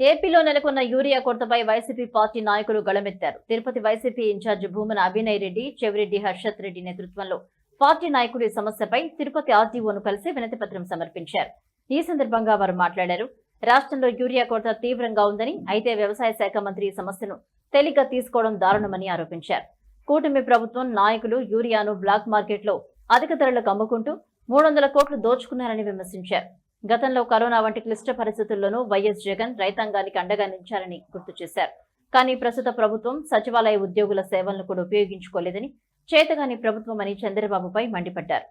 ఏపీలో నెలకొన్న urea కొరతపై YCP party నాయకులు గళమెత్తారు. తిరుపతి వైసీపీ ఇన్ఛార్జ్ భూమన అభినయ్ రెడ్డి చెవిరెడ్డి హర్షత్ రెడ్డి నేతృత్వంలో పార్టీ నాయకులు ఈ సమస్యపై తిరుపతి ఆర్టీఓను కలిసి వినతిపత్రం సమర్పించారు. ఈ సందర్భంగా వారు మాట్లాడారు. రాష్ట్రంలో యూరియా కొరత తీవ్రంగా ఉందని అయితే వ్యవసాయ శాఖ మంత్రి ఈ సమస్యను తేలిగ్గా తీసుకోవడం దారుణమని ఆరోపించారు. కూటమి ప్రభుత్వం నాయకులు యూరియాను బ్లాక్ మార్కెట్లో అధిక ధరలకు అమ్ముకుంటూ మూడు వందల కోట్లు దోచుకున్నారని విమర్శించారు. గతంలో కరోనా వంటి క్లిష్ట పరిస్థితుల్లోనూ వైఎస్ జగన్ రైతాంగానికి అండగా నిలిచారని గుర్తు చేశారు. కానీ ప్రస్తుత ప్రభుత్వం సచివాలయ ఉద్యోగుల సేవలను కూడా ఉపయోగించుకోలేదని చేతగాని ప్రభుత్వం అని చంద్రబాబుపై మండిపడ్డారు.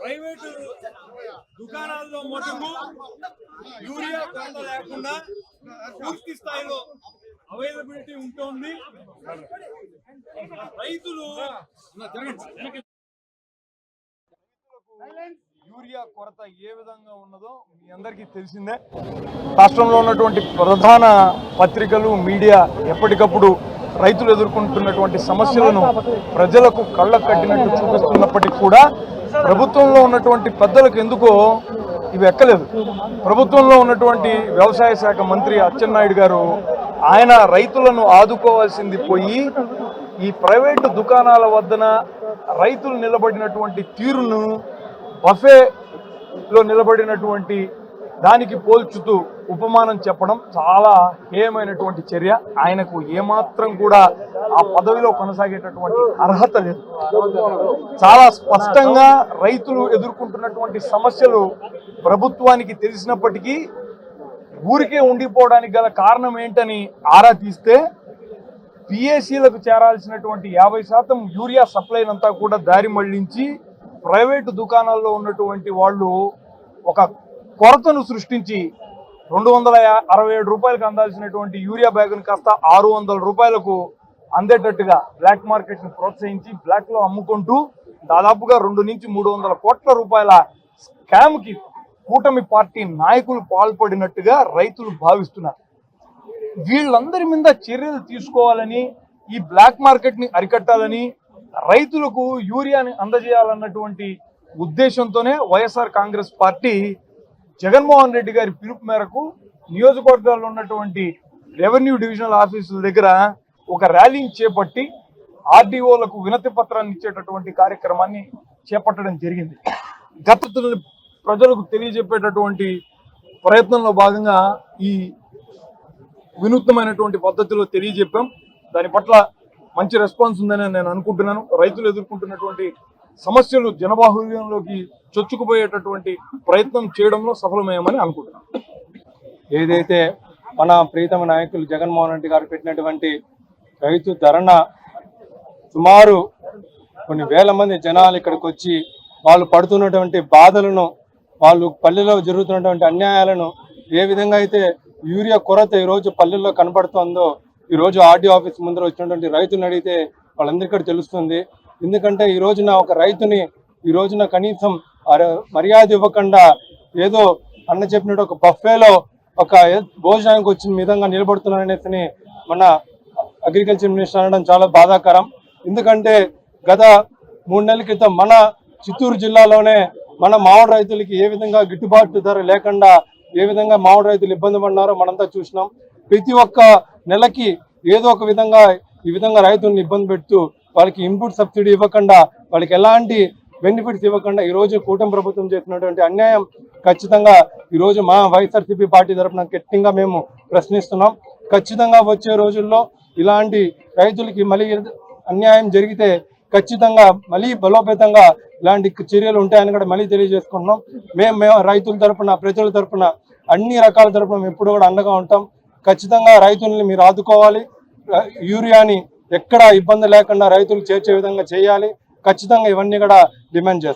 ప్రైవేటు దుకాణాల్లో మటుకు యూరియా కొరత లేకుండా పూర్తి స్థాయిలో అవైలబిలిటీ ఉంటుంది. రైతులు యూరియా కొరత ఏ విధంగా ఉన్నదో మీ అందరికీ తెలిసిందే. రాష్ట్రంలో ఉన్నటువంటి ప్రధాన పత్రికలు మీడియా ఎప్పటికప్పుడు రైతులు ఎదుర్కొంటున్నటువంటి సమస్యలను ప్రజలకు కళ్ళకు కట్టినట్టు చూపిస్తున్నప్పటికీ కూడా ప్రభుత్వంలో ఉన్నటువంటి పెద్దలకు ఎందుకో ఇవి ఎక్కలేదు. ప్రభుత్వంలో ఉన్నటువంటి వ్యవసాయ శాఖ మంత్రి అచ్చెన్నాయుడు గారు ఆయన రైతులను ఆదుకోవాల్సింది పోయి ఈ ప్రైవేటు దుకాణాల వద్దన రైతులు నిలబడినటువంటి తీరును బఫేలో నిలబడినటువంటి దానికి పోల్చుతూ ఉపమానం చెప్పడం చాలా హేయమైనటువంటి చర్య. ఆయనకు ఏమాత్రం కూడా ఆ పదవిలో కొనసాగేటటువంటి అర్హత లేదు. చాలా స్పష్టంగా రైతులు ఎదుర్కొంటున్నటువంటి సమస్యలు ప్రభుత్వానికి తెలిసినప్పటికీ ఊరికే ఉండిపోవడానికి గల కారణం ఏంటని ఆరా తీస్తే పిఏసీలకు చేరాల్సినటువంటి యాభై శాతం యూరియా సప్లైనంతా కూడా దారి మళ్ళించి ప్రైవేటు దుకాణాల్లో ఉన్నటువంటి వాళ్ళు ఒక కొరతను సృష్టించి రెండు వందల యా- అరవై ఏడు రూపాయలకు అందాల్సినటువంటి యూరియా బ్యాగును కాస్త ఆరు వందల రూపాయలకు అందేటట్టుగా బ్లాక్ మార్కెట్ని ప్రోత్సహించి బ్లాక్లో అమ్ముకుంటూ దాదాపుగా రెండు నుంచి మూడు వందల కోట్ల రూపాయల స్కామ్కి కూటమి పార్టీ నాయకులు పాల్పడినట్టుగా రైతులు భావిస్తున్నారు. వీళ్ళందరి మీద చర్యలు తీసుకోవాలని ఈ బ్లాక్ మార్కెట్ని అరికట్టాలని రైతులకు యూరియాని అందజేయాలన్నటువంటి ఉద్దేశంతోనే వైఎస్ఆర్ కాంగ్రెస్ పార్టీ జగన్మోహన్ రెడ్డి గారి పిలుపు మేరకు నియోజకవర్గాల్లో ఉన్నటువంటి రెవెన్యూ డివిజనల్ ఆఫీసుల దగ్గర ఒక ర్యాలీని చేపట్టి ఆర్డీఓలకు వినతి పత్రాన్ని ఇచ్చేటటువంటి కార్యక్రమాన్ని చేపట్టడం జరిగింది. గత ప్రజలకు తెలియజెప్పేటటువంటి ప్రయత్నంలో భాగంగా ఈ వినూత్నమైనటువంటి పద్ధతిలో తెలియజెప్పాం. దాని పట్ల మంచి రెస్పాన్స్ ఉందని నేను అనుకుంటున్నాను. రైతులు ఎదుర్కొంటున్నటువంటి సమస్యలు జనబాహుల్యంలోకి చొచ్చుకుపోయేటటువంటి ప్రయత్నం చేయడంలో సఫలమయ్యామని అనుకుంటున్నాను ఏదైతే మన ప్రీతమ నాయకులు జగన్మోహన్ రెడ్డి గారు పెట్టినటువంటి రైతు ధరణ సుమారు కొన్ని వేల మంది జనాలు ఇక్కడికి వచ్చి వాళ్ళు పడుతున్నటువంటి బాధలను వాళ్ళు పల్లెలో జరుగుతున్నటువంటి అన్యాయాలను ఏ విధంగా అయితే యూరియా కొరత ఈరోజు పల్లెల్లో కనపడుతోందో ఈరోజు ఆర్డీ ఆఫీస్ ముందర వచ్చినటువంటి రైతులను అడిగితే వాళ్ళందరికీ కూడా తెలుస్తుంది. ఎందుకంటే ఈ రోజున ఒక రైతుని ఈ రోజున కనీసం మర్యాద ఇవ్వకుండా ఏదో అన్న చెప్పినట్టు ఒక బఫేలో ఒక భోజనానికి వచ్చిన విధంగా నిలబడుతున్నారనేసి మన అగ్రికల్చర్ మినిస్టర్ అనడం చాలా బాధాకరం. ఎందుకంటే గత మూడు నెలల క్రితం మన చిత్తూరు జిల్లాలోనే మన మామిడి రైతులకి ఏ విధంగా గిట్టుబాటు ధర లేకుండా ఏ విధంగా మామిడి రైతులు ఇబ్బంది పడినారో మనంతా చూసినాం. ప్రతి ఒక్క నెలకి ఏదో ఒక విధంగా ఈ విధంగా రైతులను ఇబ్బంది పెడుతూ వాళ్ళకి ఇన్పుట్ సబ్సిడీ ఇవ్వకుండా వాళ్ళకి ఎలాంటి బెనిఫిట్స్ ఇవ్వకుండా ఈరోజు కూటమి ప్రభుత్వం చేసినటువంటి అన్యాయం ఖచ్చితంగా ఈరోజు మా వైఎస్ఆర్సీపీ పార్టీ తరఫున గట్టిగా మేము ప్రశ్నిస్తున్నాం. ఖచ్చితంగా వచ్చే రోజుల్లో ఇలాంటి రైతులకి మళ్ళీ అన్యాయం జరిగితే ఖచ్చితంగా మళ్ళీ బలోపేతంగా ఇలాంటి చర్యలు ఉంటాయని కూడా మళ్ళీ తెలియజేసుకుంటున్నాం. మేము మేము రైతుల తరపున ప్రజల తరపున అన్ని రకాల తరపున మేము ఎప్పుడు కూడా అండగా ఉంటాం. ఖచ్చితంగా రైతుల్ని మీరు ఆదుకోవాలి. యూరియాని ఎక్కడ ఇబ్బంది లేకుండా రైతులు చేర్చే విధంగా చేయాలి. ఖచ్చితంగా ఇవన్నీ కూడా డిమాండ్ చేస్తాం.